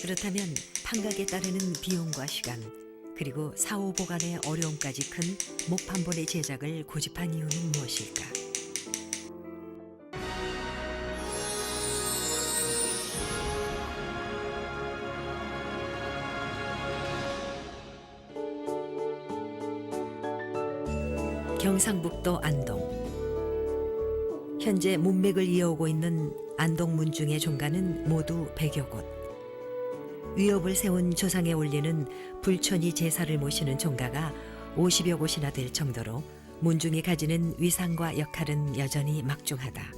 그렇다면 판각에 따르는 비용과 시간 그리고 사후 보관의 어려움까지 큰 목판본의 제작을 고집한 이유는 무엇일까? 경상북도 안동 현재 문맥을 이어오고 있는 안동 문중의 종가는 모두 100여 곳. 위협을 세운 조상에 올리는 불천이 제사를 모시는 종가가 50여 곳이나 될 정도로 문중이 가지는 위상과 역할은 여전히 막중하다.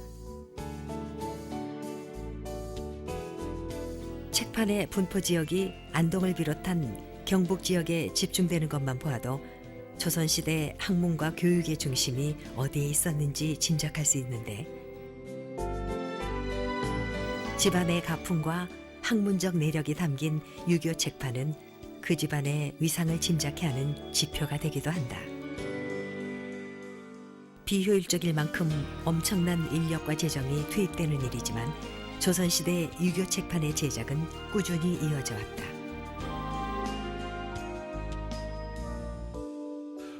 책판의 분포 지역이 안동을 비롯한 경북 지역에 집중되는 것만 보아도 조선시대 학문과 교육의 중심이 어디에 있었는지 짐작할 수 있는데 집안의 가풍과 학문적 내력이 담긴 유교 책판은 그 집안의 위상을 짐작케 하는 지표가 되기도 한다. 비효율적일 만큼 엄청난 인력과 재정이 투입되는 일이지만 조선시대 유교 책판의 제작은 꾸준히 이어져 왔다.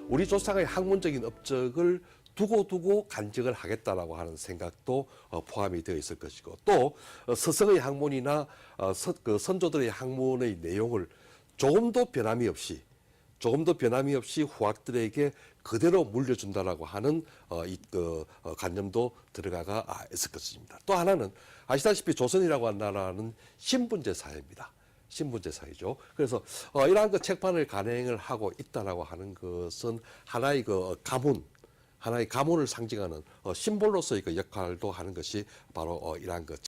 우리 조상의 학문적인 업적을 두고 두고 간직을 하겠다라고 하는 생각도 어, 포함이 되어 있을 것이고 또 어, 서성의 학문이나 어, 서- 그 선조들의 학문의 내용을 조금도 변함이 없이 조금도 변함이 없이 후학들에게 그대로 물려준다라고 하는 어, 이, 그, 어, 관념도 들어가가 아, 있을 것입니다. 또 하나는 아시다시피 조선이라고 한 나라는 신분제 사회입니다. 신분제 사회죠. 그래서 어, 이러한 그 책판을 간행을 하고 있다라고 하는 것은 하나의 그 가문, 하나의 가문을 상징하는 어, 심볼로서의 그 역할도 하는 것이 바로 어, 이러한 그